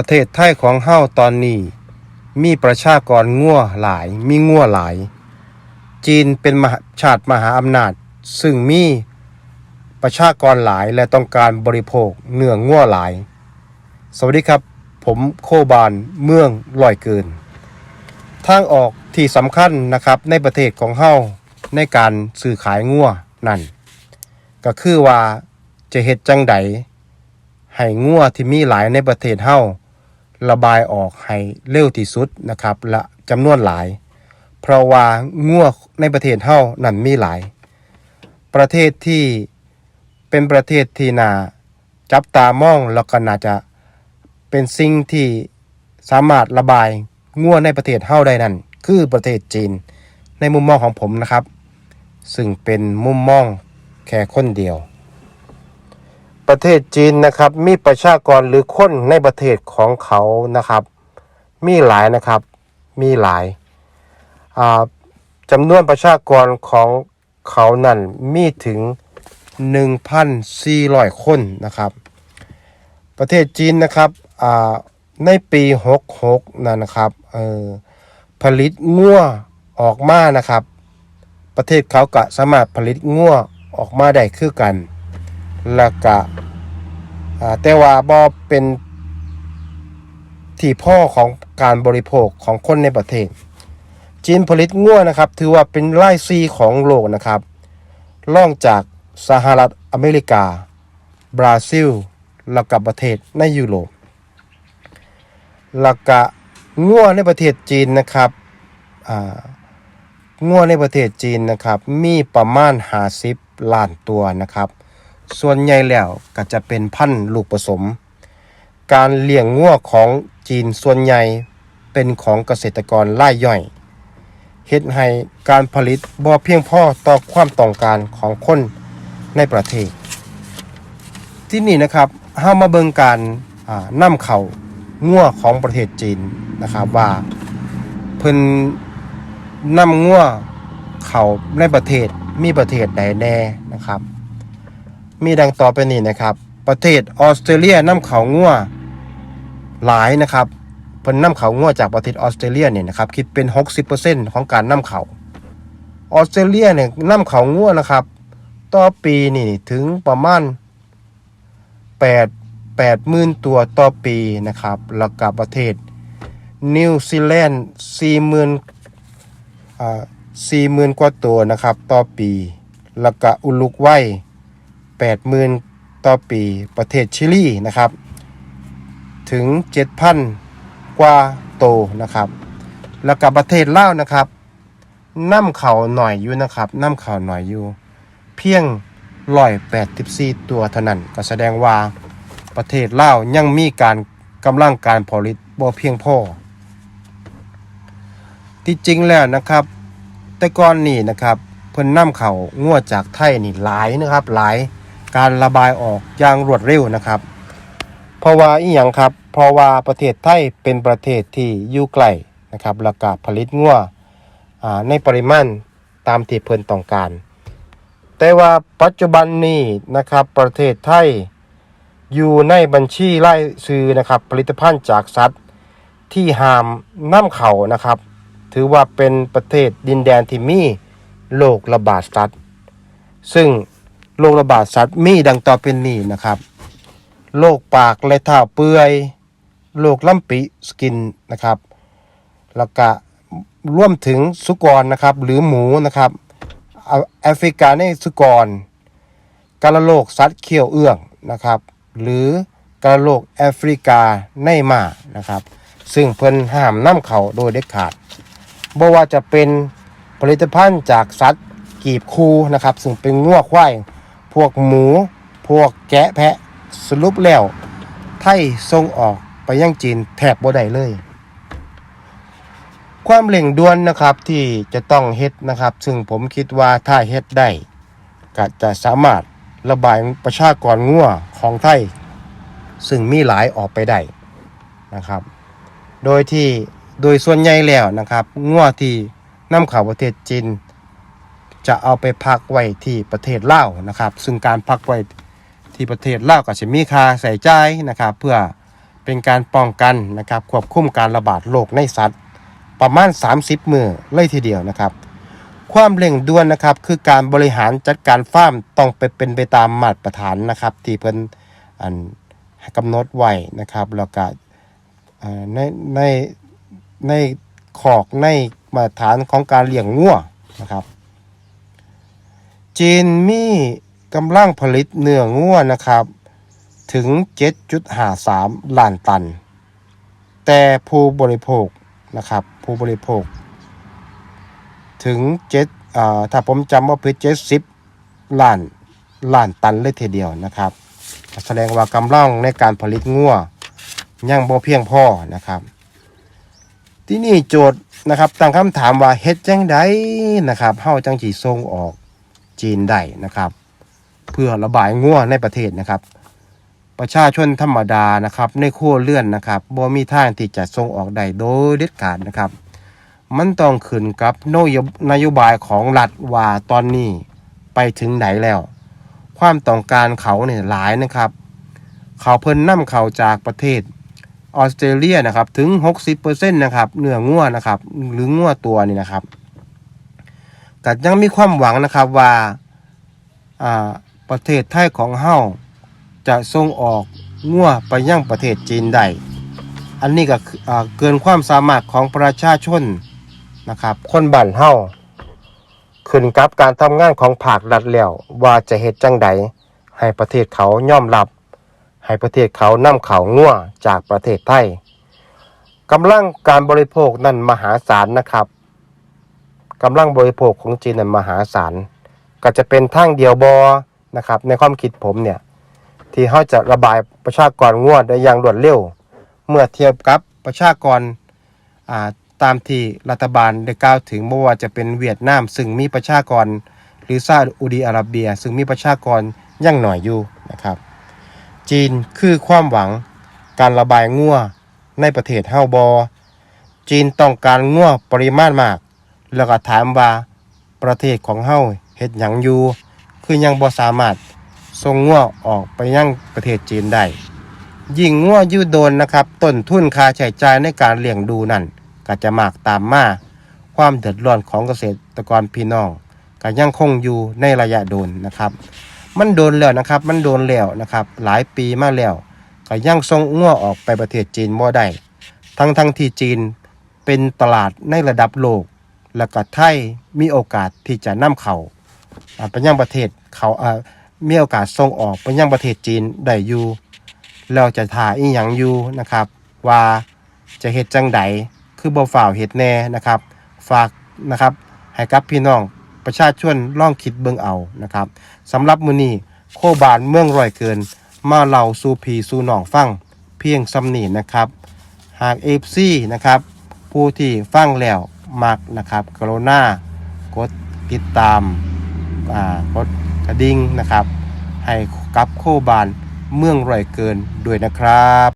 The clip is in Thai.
ประเทศไทยของเฮาตอนนี้ มีประชากรงัวหลาย มีงัวหลาย จีนเป็นมหาชาติมหาอำนาจ ซึ่งมีประชากรหลายและต้องการบริโภคเนื้องัวหลาย สวัสดีครับ ผมโคบานเมืองลอยเกิน ทางออกที่สำคัญนะครับในประเทศของเฮาในการซื้อขายงัวนั่น ก็คือว่าจะเฮ็ดจังใดให้งัวที่มีหลายในประเทศเฮา ระบายออกให้เร็วที่สุดนะครับและจำนวนหลาย เพราะว่างัวในประเทศเฮานั่นมีหลาย ประเทศที่เป็นประเทศที่น่าจับตามองแล้วก็น่าจะเป็นสิ่งที่สามารถระบายงัวในประเทศเฮาได้นั่นคือประเทศจีน ในมุมมองของผมนะครับ ซึ่งเป็นมุมมองแค่คนเดียว ประเทศจีนนะครับมีประชากรหรือคนในประเทศของเขานะครับ มีหลายนะครับมีหลายจำนวนประชากรของเขานั่นมีถึง 1,400 คนนะครับ ประเทศจีนนะครับในปี 66นั่นนะครับออผลิตงัวออกมานะครับ ประเทศเขาก็สามารถผลิตงัวออกมาได้คือกัน แล้วก็อ่าแต่ว่าบ่เป็นที่พ่อของการบริโภคของคนในประเทศ จีนผลิตงัวนะครับ ถือว่าเป็นไร่ซีของโลกนะครับล่องจากสหรัฐอเมริกา บราซิล แล้วกับประเทศในยุโรปแล้วก็งัวในประเทศจีนนะครับอ่างัวในประเทศจีนนะครับ มีประมาณ 50 ล้านตัวนะครับ ส่วนใหญ่แล้วก็จะเป็นพันธุ์ลูกผสม การเลี้ยงงัวของจีนส่วนใหญ่เป็นของเกษตรกรรายย่อยเฮ็ดให้การผลิตบ่เพียงพอต่อความต้องการของคนในประเทศ ที่นี่นะครับเฮามาเบิงการอ่านำเข้างัวของประเทศจีนนะครับว่าเพิ่นนำงัวเขาในประเทศมีประเทศใดแน่นะครับ มีดังต่อไปนี้นะครับ ประเทศออสเตรเลียนำเขางัวหลายนะครับเพิ่นนำเขางัวจากประเทศออสเตรเลียเนี่ยนะครับคิดเป็น 60%ของการนำเขาออสเตรเลียเนี่ยนำเขางัวนะครับ ต่อปีนี่ถึงประมาณ8 8หมื่นตัวต่อปีนะครับแล้วกับประเทศนิวซีแลนด์40,000สี่หมื่นกว่าตัวนะครับ ต่อปี แล้วก็อุลุกไว้ แปดหมื่นต่อปีประเทศชิลีนะครับ ถึงเจ็ดพันกว่าโตวนะครับ แล้วก็ประเทศลาวนะครับน้ำเขาหน่อยอยู่นะครับน้ำเขาหน่อยอยู่ เพียงร้อยแปดสิบสี่ตัวเท่านั้นก็แสดงว่าประเทศลาวยังมีการกำลังการผลิตบ่เพียงพอที่จริงแล้วนะครับ แต่ก่อนนี่นะครับ เพิ่นนำเขางวจากไทยนี่หลายนะครับหลาย การระบายออกอย่างรวดเร็วนะครับเพราะว่าอีหยังครับเพราะว่าประเทศไทยเป็นประเทศที่อยู่ใกลนะครับแล้วก็ผลิตงัวอ่าในปริมาณตามที่เพิ่นต้องการ แต่ว่าปัจจุบันนี้นะครับประเทศไทยอยู่ในบัญชีรายชื่อนะครับผลิตภัณฑ์จากสัตว์ที่ห้ามนำเข้านะครับ ถือว่าเป็นประเทศดินแดนที่มีโรคระบาดสัตว์ ซึ่ง โรคระบาดสัตว์มีดังต่อเป็นนี้นะครับโรคปากและเท้าเปื่อยโรคลำปีสกินนะครับแล้วก็ร่วมถึงสุกรนะครับ หรือหมูนะครับแอฟริกาในสุกรกาฬโรคสัตว์เขี้ยวเอื้องนะครับ หรือกาฬโรคแอฟริกาในหมานะครับ ซึ่งเพิ่นห้ามนำเขาโดยเด็ดขาดบ่ว่าจะเป็นผลิตภัณฑ์จากสัตว์กีบคูนะครับ ซึ่งเป็นงัวควาย พวกหมู พวกแกะแพะ สรุปแล้ว ไทยส่งออกไปยังจีนแทบบ่ได้เลย ความเร่งด่วนนะครับที่จะต้องเฮ็ดนะครับ ซึ่งผมคิดว่าถ้าเฮ็ดได้ก็จะสามารถระบายประชากรงัวของไทย ซึ่งมีหลายออกไปได้นะครับ โดยที่โดยส่วนใหญ่แล้วนะครับงัวที่นำเข้าประเทศจีน จะเอาไปพักไว้ที่ประเทศลาวนะครับ ซึ่งการพักไว้ที่ประเทศลาวก็จะมีค่าใส่ใจนะครับ เพื่อเป็นการป้องกันนะครับควบคุมการระบาดโรคในสัตว์ ประมาณ 30 มือเลยทีเดียวนะครับ ความเร่งด่วนนะครับคือการบริหารจัดการฟาร์มต้องไปเป็นไปตามมาตรฐานนะครับ ที่เพิ่นอันกำหนดไว้นะครับแล้วก็ในในในขอกในมาตรฐานของการเลี้ยงงัวนะครับ จีนมีกำลังผลิตเนื้องัวนะครับ ถึง 7.53 ล้านตัน แต่ผู้บริโภคนะครับ ผู้บริโภค ถึง7ถ้าผมจำว่าผิด70ล้านล้านตันเลยทีเดียวนะครับ แสดงว่ากำลังในการผลิตงัวยังบ่เพียงพอนะครับ ที่นี่โจทย์นะครับตั้งคำถามว่าเฮ็ดจังไดนะครับเฮาจังสิส่งออก จีนได้นะครับ เพื่อระบายงัวในประเทศนะครับ ประชาชนธรรมดานะครับในครัวเรือนนะครับบ่มีทางที่จะส่งออกได้โดยเด็ดขาดนะครับ มันต้องขึ้นกับนโยบายของรัฐว่าตอนนี้ไปถึงไหนแล้ว ความต้องการเขาเนี่ยหลายนะครับ เขาเพิ่นนำเขาจากประเทศออสเตรเลียนะครับถึง 60%นะครับเนื้องัวนะครับหรืองัวตัวนี่นะครับ ก็ยังมีความหวังนะครับว่าประเทศไทยของเฮาจะส่งออกงัวไปยังประเทศจีนได้อันนี้ก็เกินความสามารถของประชาชนนะครับ คนบ้านเฮาขึ้นกับการทำงานของภาครัฐแล้วว่าจะเฮ็ดจังใดให้ประเทศเขาย่อมรับ ให้ประเทศเขานำเขางัวจากประเทศไทยกำลังการบริโภคนั้นมหาศาลนะครับ กำลังบริโภคของจีนนั้นมหาศาลก็จะเป็นทางเดียวบอนะครับในความคิดผมเนี่ยที่เขาจะระบายประชากรงวดได้อย่างรวดเร็ว เมื่อเทียบกับประชากราตามที่รัฐบาลได้กล่าวถึงไม่ว่าจะเป็นเวียดนาม ซึ่งมีประชากรหรือซาอุดีอาระเบีย ซึ่งมีประชากรยั่งหน่อยอยู่นะครับ จีนคือความหวังการระบายงัวในประเทศเฮาบอ จีนต้องการงัวปริมาณมาก แล้วก็ถามว่าประเทศของเฮาเฮ็ดหยังอยู่ คือยังบ่สามารถส่งงัวออกไปยังประเทศจีนได้ยิ่งงัวอยู่โดนนะครับต้นทุนค่าใช้จ่ายในการเลี้ยงดูนั่นก็จะมากตามมาความเดือดร้อนของเกษตรกรพี่น้องก็ยังคงอยู่ในระยะโดนนะครับ มันโดนแล้วนะครับ มันโดนแล้วนะครับ หลายปีมาแล้วก็ยังส่งงัวออกไปประเทศจีนบ่ได้ทั้งทั้งที่จีนเป็นตลาดในระดับโลก แล้วก็ไทยมีโอกาสที่จะนำเขา่าไปยังประเทศเขาอ่ามีโอกาสส่งออกไปยังประเทศจีนได้อยู่เราจะถ่าอีหยังอยู่นะครับ ว่าจะเฮ็ดจังใดคือบ่ฝ่าวเฮ็ดแน่นะครับ ฝากนะครับให้กับพี่น้องประชาชนล่องคิดเบิ่งเอานะครับสำหรับมื้อนี้โคบานเมืองร้อยเกิน มาเล่าสู่พี่สู่น้องฟังเพียงสำนีนะครับ หาก FC นะครับ ผู้ที่ฟังแล้ว มักนะครับ กรุณากดติดตามอ่ากดกระดิ่งนะครับ ให้กับโคบานเมืองร่อยเกินด้วยนะครับ